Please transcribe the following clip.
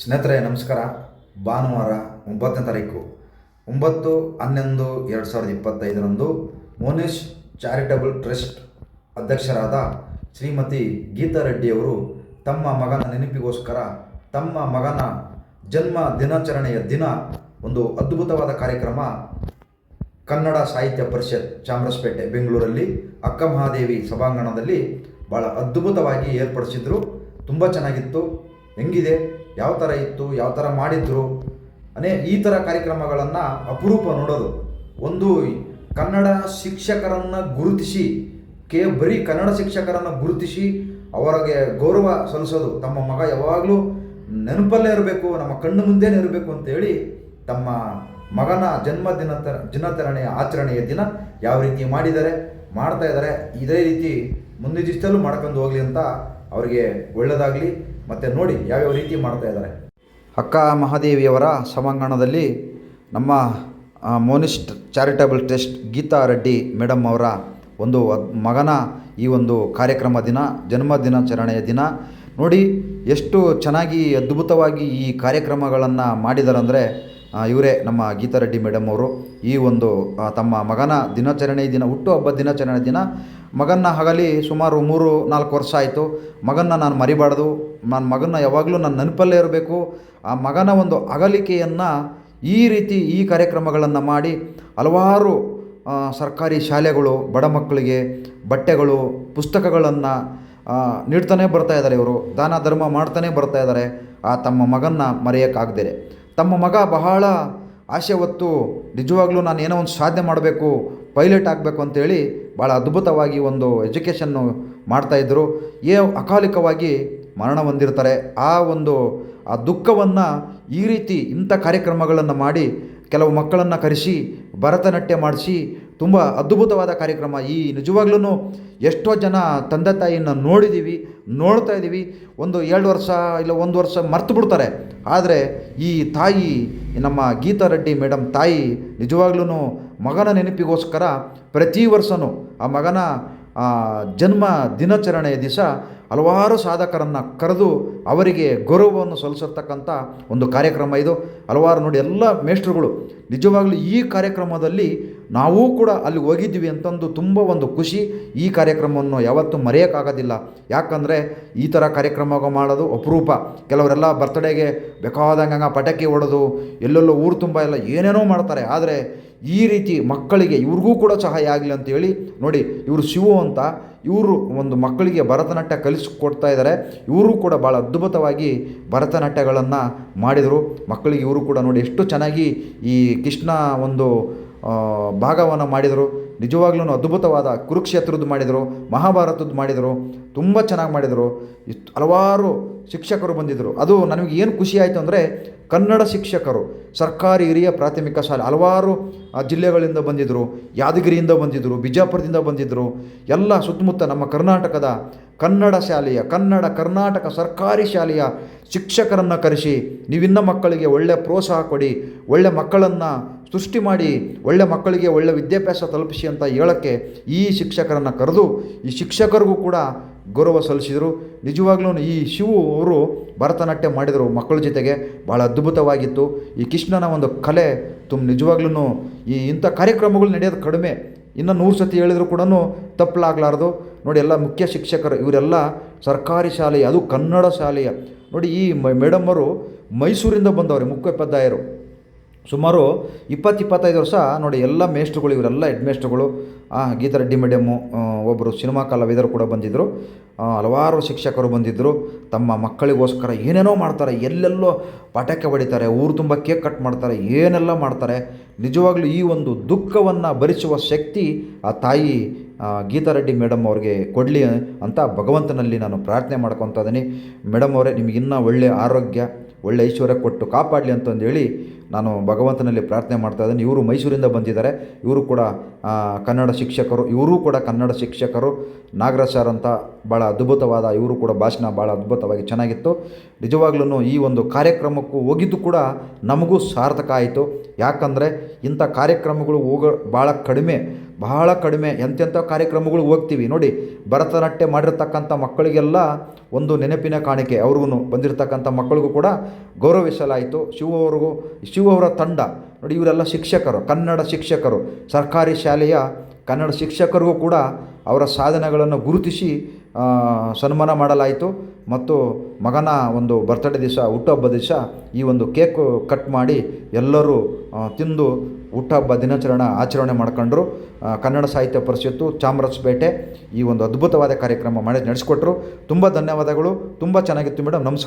ಸ್ನೇಹಿತರೆ, ನಮಸ್ಕಾರ. ಭಾನುವಾರ ಒಂಬತ್ತನೇ ತಾರೀಕು. ಒಂಬತ್ತು ಹನ್ನೊಂದು ಎರಡು ಸಾವಿರದ ಇಪ್ಪತ್ತೈದರಂದು ಮೋನೇಶ್ ಚಾರಿಟಬಲ್ ಟ್ರಸ್ಟ್ ಅಧ್ಯಕ್ಷರಾದ ಶ್ರೀಮತಿ ಗೀತಾ ರೆಡ್ಡಿಯವರು ತಮ್ಮ ಮಗನ ನೆನಪಿಗೋಸ್ಕರ ತಮ್ಮ ಮಗನ ಜನ್ಮ ದಿನಾಚರಣೆಯ ದಿನ ಒಂದು ಅದ್ಭುತವಾದ ಕಾರ್ಯಕ್ರಮ ಕನ್ನಡ ಸಾಹಿತ್ಯ ಪರಿಷತ್ ಚಾಮರಾಜಪೇಟೆ, ಬೆಂಗಳೂರಲ್ಲಿ ಅಕ್ಕ ಮಹಾದೇವಿ ಸಭಾಂಗಣದಲ್ಲಿ ಭಾಳ ಅದ್ಭುತವಾಗಿ ಏರ್ಪಡಿಸಿದ್ರು. ತುಂಬ ಚೆನ್ನಾಗಿತ್ತು. ಹೆಂಗಿದೆ? ಯಾವ ಥರ ಇತ್ತು, ಯಾವ ಥರ ಮಾಡಿದ್ರು ಅನೇ ಈ ಥರ ಕಾರ್ಯಕ್ರಮಗಳನ್ನು ಅಪರೂಪ ನೋಡೋದು. ಒಂದು ಕನ್ನಡ ಶಿಕ್ಷಕರನ್ನು ಗುರುತಿಸಿ, ಕೇ ಬರೀ ಕನ್ನಡ ಶಿಕ್ಷಕರನ್ನು ಗುರುತಿಸಿ ಅವರಿಗೆ ಗೌರವ ಸಲ್ಲಿಸೋದು. ತಮ್ಮ ಮಗ ಯಾವಾಗಲೂ ನೆನಪಲ್ಲೇ ಇರಬೇಕು, ನಮ್ಮ ಕಣ್ಣು ಮುಂದೆನೇ ಇರಬೇಕು ಅಂತೇಳಿ ತಮ್ಮ ಮಗನ ಜನ್ಮ ದಿನ ದಿನಾಚರಣೆಯ ಆಚರಣೆಯ ದಿನ ಯಾವ ರೀತಿ ಮಾಡಿದ್ದಾರೆ, ಮಾಡ್ತಾ ಇದ್ದಾರೆ, ಇದೇ ರೀತಿ ಮುಂದಿನ ದಿವಸದಲ್ಲೂ ಮಾಡ್ಕೊಂಡು ಹೋಗಲಿ ಅಂತ ಅವರಿಗೆ ಒಳ್ಳೆಯದಾಗಲಿ ಮತ್ತು ನೋಡಿ ಯಾವ್ಯಾವ ರೀತಿ ಮಾಡ್ತಾ ಇದ್ದಾರೆ. ಅಕ್ಕ ಮಹಾದೇವಿಯವರ ಸಭಾಂಗಣದಲ್ಲಿ ನಮ್ಮ monist charitable trust Geeta Reddy madam ಅವರ ಒಂದು ಮಗನ ಈ ಒಂದು ಕಾರ್ಯಕ್ರಮ ದಿನ, ಜನ್ಮ ದಿನಾಚರಣೆಯ ದಿನ. ನೋಡಿ ಎಷ್ಟು ಚೆನ್ನಾಗಿ ಅದ್ಭುತವಾಗಿ ಈ ಕಾರ್ಯಕ್ರಮಗಳನ್ನು ಮಾಡಿದಾರಂದರೆ ಇವರೇ ನಮ್ಮ ಗೀತಾ ರೆಡ್ಡಿ ಮೇಡಮ್ ಅವರು ಈ ಒಂದು ತಮ್ಮ ಮಗನ ದಿನಾಚರಣೆ ದಿನ ಹುಟ್ಟುಹಬ್ಬ ದಿನಾಚರಣೆ ದಿನ ಮಗನ ಹಗಲಿ ಸುಮಾರು ಮೂರು, ನಾಲ್ಕು ವರ್ಷ ಆಯಿತು. ಮಗನ್ನ ನಾನು ಮರಿಬಾರ್ದು. ನನ್ನ ಮಗನ ಯಾವಾಗಲೂ ನನ್ನ ನೆನಪಲ್ಲೇ ಇರಬೇಕು. ಆ ಮಗನ ಒಂದು ಅಗಲಿಕೆಯನ್ನು ಈ ರೀತಿ ಈ ಕಾರ್ಯಕ್ರಮಗಳನ್ನು ಮಾಡಿ ಹಲವಾರು ಸರ್ಕಾರಿ ಶಾಲೆಗಳು, ಬಡ ಮಕ್ಕಳಿಗೆ ಬಟ್ಟೆಗಳು, ಪುಸ್ತಕಗಳನ್ನು ನೀಡ್ತಾನೆ ಬರ್ತಾ ಇದ್ದಾರೆ ಇವರು. ದಾನ ಧರ್ಮ ಮಾಡ್ತಾನೆ ಬರ್ತಾ ಇದ್ದಾರೆ. ಆ, ತಮ್ಮ ಮಗನ್ನ ಮರೆಯೋಕ್ಕಾಗ್ದಿದೆ. ತಮ್ಮ ಮಗ ಬಹಳ ಆಸೆ ಹೊತ್ತು ನಿಜವಾಗ್ಲೂ ನಾನು ಏನೋ ಒಂದು ಸಾಧನೆ ಮಾಡಬೇಕು, ಪೈಲಟ್ ಆಗಬೇಕು ಅಂತೇಳಿ ಭಾಳ ಅದ್ಭುತವಾಗಿ ಒಂದು ಎಜುಕೇಷನ್ನು ಮಾಡ್ತಾಯಿದ್ರು ಏ ಅಕಾಲಿಕವಾಗಿ ಮರಣ ಹೊಂದಿರ್ತಾರೆ. ಆ ಒಂದು, ಆ ದುಃಖವನ್ನು ಈ ರೀತಿ ಇಂಥ ಕಾರ್ಯಕ್ರಮಗಳನ್ನು ಮಾಡಿ, ಕೆಲವು ಮಕ್ಕಳನ್ನು ಕರೆಸಿ, ಭರತನಾಟ್ಯ ಮಾಡಿಸಿ ತುಂಬ ಅದ್ಭುತವಾದ ಕಾರ್ಯಕ್ರಮ. ಈ ನಿಜವಾಗ್ಲೂ ಎಷ್ಟೋ ಜನ ತಂದೆ ತಾಯಿಯನ್ನು ನೋಡಿದ್ದೀವಿ ನೋಡ್ತಾ ಇದ್ದೀವಿ ಒಂದು ಎರಡು ವರ್ಷ ಇಲ್ಲ ಒಂದು ವರ್ಷ ಮರ್ತು ಬಿಡ್ತಾರೆ. ಆದರೆ ಈ ತಾಯಿ, ನಮ್ಮ ಗೀತಾ ರೆಡ್ಡಿ ಮೇಡಮ್ ತಾಯಿ ನಿಜವಾಗ್ಲೂ ಮಗನ ನೆನಪಿಗೋಸ್ಕರ ಪ್ರತಿ ವರ್ಷವೂ ಆ ಮಗನ ಜನ್ಮ ದಿನಾಚರಣೆಯ ದಿವಸ ಹಲವಾರು ಸಾಧಕರನ್ನು ಕರೆದು ಅವರಿಗೆ ಗೌರವವನ್ನು ಸಲ್ಲಿಸತಕ್ಕಂಥ ಒಂದು ಕಾರ್ಯಕ್ರಮ ಇದು. ಹಲವಾರು ನೋಡಿ ಎಲ್ಲ ಮೇಷ್ಟ್ರುಗಳು ನಿಜವಾಗ್ಲೂ ಈ ಕಾರ್ಯಕ್ರಮದಲ್ಲಿ ನಾವೂ ಕೂಡ ಅಲ್ಲಿ ಹೋಗಿದ್ವಿ ಅಂತಂದು ತುಂಬ ಒಂದು ಖುಷಿ ಈ ಕಾರ್ಯಕ್ರಮವನ್ನು ಯಾವತ್ತೂ ಮರೆಯೋಕ್ಕಾಗೋದಿಲ್ಲ. ಯಾಕಂದರೆ ಈ ಥರ ಕಾರ್ಯಕ್ರಮ ಮಾಡೋದು ಅಪರೂಪ. ಕೆಲವರೆಲ್ಲ ಬರ್ತಡೇಗೆ ಬೇಕಾದಂಗ ಪಟಾಕಿ ಹೊಡೆದು ಎಲ್ಲೆಲ್ಲೋ ಊರು ತುಂಬ ಎಲ್ಲ ಏನೇನೋ ಮಾಡ್ತಾರೆ. ಆದರೆ ಈ ರೀತಿ ಮಕ್ಕಳಿಗೆ ಇವ್ರಿಗೂ ಕೂಡ ಸಹಾಯ ಆಗಲಿ ಅಂತೇಳಿ ನೋಡಿ, ಇವರು ಶಿವು ಅಂತ ಇವರು ಒಂದು ಮಕ್ಕಳಿಗೆ ಭರತನಾಟ್ಯ ಕಲಿಸ್ಕೊಡ್ತಾ ಇದ್ದಾರೆ ಇವರು ಕೂಡ ಭಾಳ ಅದ್ಭುತವಾಗಿ ಭರತನಾಟ್ಯಗಳನ್ನು ಮಾಡಿದರು. ಮಕ್ಕಳಿಗೆ ಇವರು ಕೂಡ ನೋಡಿ ಎಷ್ಟು ಚೆನ್ನಾಗಿ ಈ ಕೃಷ್ಣ ಒಂದು ಭಾಗವನ್ನು ಮಾಡಿದರು. ನಿಜವಾಗ್ಲೂ ಅದ್ಭುತವಾದ ಕುರುಕ್ಷೇತ್ರದ್ದು ಮಾಡಿದರು, ಮಹಾಭಾರತದ್ದು ಮಾಡಿದರು, ತುಂಬ ಚೆನ್ನಾಗಿ ಮಾಡಿದರು. ಇಷ್ಟು ಹಲವಾರು ಶಿಕ್ಷಕರು ಬಂದಿದ್ದರು. ಅದು ನನಗೆ ಏನು ಖುಷಿ ಆಯಿತು ಅಂದರೆ ಕನ್ನಡ ಶಿಕ್ಷಕರು, ಸರ್ಕಾರಿ ಹಿರಿಯ ಪ್ರಾಥಮಿಕ ಶಾಲೆ ಹಲವಾರು ಜಿಲ್ಲೆಗಳಿಂದ ಬಂದಿದ್ದರು. ಯಾದಗಿರಿಯಿಂದ ಬಂದಿದ್ದರು, ಬಿಜಾಪುರದಿಂದ ಬಂದಿದ್ದರು. ಎಲ್ಲ ಸುತ್ತಮುತ್ತ ನಮ್ಮ ಕರ್ನಾಟಕದ ಕನ್ನಡ ಶಾಲೆಯ, ಕನ್ನಡ ಕರ್ನಾಟಕ ಸರ್ಕಾರಿ ಶಾಲೆಯ ಶಿಕ್ಷಕರನ್ನು ಕರೆಸಿ ನೀವಿನ್ನ ಮಕ್ಕಳಿಗೆ ಒಳ್ಳೆಯ ಪ್ರೋತ್ಸಾಹ ಕೊಡಿ, ಒಳ್ಳೆ ಮಕ್ಕಳನ್ನು ಸೃಷ್ಟಿ ಮಾಡಿ ಒಳ್ಳೆ ಮಕ್ಕಳಿಗೆ ಒಳ್ಳೆ ವಿದ್ಯಾಭ್ಯಾಸ ತಲುಪಿಸಿ ಅಂತ ಹೇಳೋಕ್ಕೆ ಈ ಶಿಕ್ಷಕರನ್ನು ಕರೆದು ಈ ಶಿಕ್ಷಕರಿಗೂ ಕೂಡ ಗೌರವ ಸಲ್ಲಿಸಿದರು. ನಿಜವಾಗ್ಲೂ ಈ ಶಿವು ಅವರು ಭರತನಾಟ್ಯ ಮಾಡಿದರು ಮಕ್ಕಳ ಜೊತೆಗೆ. ಭಾಳ ಅದ್ಭುತವಾಗಿತ್ತು. ಈ ಕೃಷ್ಣನ ಒಂದು ಕಲೆ ತುಂಬ ನಿಜವಾಗ್ಲೂ ಈ ಇಂಥ ಕಾರ್ಯಕ್ರಮಗಳು ನಡೆಯೋದು ಕಡಿಮೆ. ಇನ್ನು ನೂರು ಸತಿ ಹೇಳಿದ್ರು ಕೂಡ ತಪ್ಪಲಾಗಲಾರ್ದು. ನೋಡಿ ಎಲ್ಲ ಮುಖ್ಯ ಶಿಕ್ಷಕರು ಇವರೆಲ್ಲ ಸರ್ಕಾರಿ ಶಾಲೆಯ, ಅದು ಕನ್ನಡ ಶಾಲೆಯ. ನೋಡಿ ಈ ಮೇಡಮ್ ಅವರು ಮೈಸೂರಿಂದ ಬಂದವರು, ಮುಖ್ಯೋಪಾಧ್ಯಾಯರು. ಸುಮಾರು ಇಪ್ಪತ್ತು ಇಪ್ಪತ್ತೈದು ವರ್ಷ, ನೋಡಿ ಎಲ್ಲ ಮೇಷ್ಟ್ರುಗಳು, ಇವರೆಲ್ಲ ಹೆಡ್ ಮೇಷ್ಟ್ರುಗಳು ಗೀತಾ ರೆಡ್ಡಿ ಮೇಡಮು ಒಬ್ಬರು ಸಿನಿಮಾ ಕಲಾವಿದರು ಕೂಡ ಬಂದಿದ್ದರು ಹಲವಾರು ಶಿಕ್ಷಕರು ಬಂದಿದ್ದರು ತಮ್ಮ ಮಕ್ಕಳಿಗೋಸ್ಕರ ಏನೇನೋ ಮಾಡ್ತಾರೆ, ಎಲ್ಲೆಲ್ಲೋ ಪಟಾಕಿ ಹೊಡಿತಾರೆ, ಊರು ತುಂಬ ಕೇಕ್ ಕಟ್ ಮಾಡ್ತಾರೆ, ಏನೆಲ್ಲ ಮಾಡ್ತಾರೆ. ನಿಜವಾಗ್ಲೂ ಈ ಒಂದು ದುಃಖವನ್ನು ಭರಿಸುವ ಶಕ್ತಿ ಆ ತಾಯಿ ಗೀತಾ ರೆಡ್ಡಿ ಮೇಡಮ್ ಅವ್ರಿಗೆ ಕೊಡಲಿ ಅಂತ ಭಗವಂತನಲ್ಲಿ ನಾನು ಪ್ರಾರ್ಥನೆ ಮಾಡ್ಕೊತಾ ಇದ್ದೀನಿ. ಮೇಡಮ್ ಅವರೇ ನಿಮಗಿನ್ನೂ ಒಳ್ಳೆಯ ಆರೋಗ್ಯ, ಒಳ್ಳೆ ಐಶ್ವರ್ಯ ಕೊಟ್ಟು ಕಾಪಾಡಲಿ ಅಂತಂದೇಳಿ ನಾನು ಭಗವಂತನಲ್ಲಿ ಪ್ರಾರ್ಥನೆ ಮಾಡ್ತಾ ಇದ್ದೀನಿ. ಇವರು ಮೈಸೂರಿಂದ ಬಂದಿದ್ದಾರೆ. ಇವರು ಕೂಡ ಕನ್ನಡ ಶಿಕ್ಷಕರು. ಇವರೂ ಕೂಡ ಕನ್ನಡ ಶಿಕ್ಷಕರು. ನಾಗರಾಜ್ ಸರ್ ಅಂತ ಭಾಳ ಅದ್ಭುತವಾದ, ಇವರು ಕೂಡ ಭಾಷಣ ಭಾಳ ಅದ್ಭುತವಾಗಿ ಚೆನ್ನಾಗಿತ್ತು. ನಿಜವಾಗ್ಲೂ ಈ ಒಂದು ಕಾರ್ಯಕ್ರಮಕ್ಕೂ ಹೋಗಿದ್ದು ಕೂಡ ನಮಗೂ ಸಾರ್ಥಕ ಆಯಿತು. ಯಾಕಂದರೆ ಇಂಥ ಕಾರ್ಯಕ್ರಮಗಳು ಹೋಗೋ ಭಾಳ ಕಡಿಮೆ ಬಹಳ ಕಡಿಮೆ ಎಂತೆಂಥ ಕಾರ್ಯಕ್ರಮಗಳು ಹೋಗ್ತೀವಿ. ನೋಡಿ, ಭರತನಾಟ್ಯ ಮಾಡಿರ್ತಕ್ಕಂಥ ಮಕ್ಕಳಿಗೆಲ್ಲ ಒಂದು ನೆನಪಿನ ಕಾಣಿಕೆ. ಅವ್ರಿಗೂ ಬಂದಿರತಕ್ಕಂಥ ಮಕ್ಕಳಿಗೂ ಕೂಡ ಗೌರವಿಸಲಾಯಿತು. ಶಿವ ಅವ್ರಿಗೂ, ಶಿವ ಅವರ ತಂಡ. ನೋಡಿ, ಇವರೆಲ್ಲ ಶಿಕ್ಷಕರು, ಕನ್ನಡ ಶಿಕ್ಷಕರು. ಸರ್ಕಾರಿ ಶಾಲೆಯ ಕನ್ನಡ ಶಿಕ್ಷಕರಿಗೂ ಕೂಡ ಅವರ ಸಾಧನೆಗಳನ್ನು ಗುರುತಿಸಿ ಸನ್ಮಾನ ಮಾಡಲಾಯಿತು. ಮತ್ತು ಮಗನ ಒಂದು ಬರ್ತಡೇ ದಿವಸ ಹುಟ್ಟುಹಬ್ಬ ದಿವಸ ಈ ಒಂದು ಕೇಕು ಕಟ್ ಮಾಡಿ ಎಲ್ಲರೂ ತಿಂದು ಹುಟ್ಟುಹಬ್ಬ ದಿನಾಚರಣೆ ಆಚರಣೆ ಮಾಡ್ಕೊಂಡ್ರು. ಕನ್ನಡ ಸಾಹಿತ್ಯ ಪರಿಷತ್ತು, ಚಾಮರಾಜಪೇಟೆ ಈ ಒಂದು ಅದ್ಭುತವಾದ ಕಾರ್ಯಕ್ರಮ ಮಾಡಿ ನಡೆಸ್ಕೊಟ್ರು. ತುಂಬ ಧನ್ಯವಾದಗಳು. ತುಂಬ ಚೆನ್ನಾಗಿತ್ತು ಮೇಡಮ್. ನಮಸ್ಕಾರ.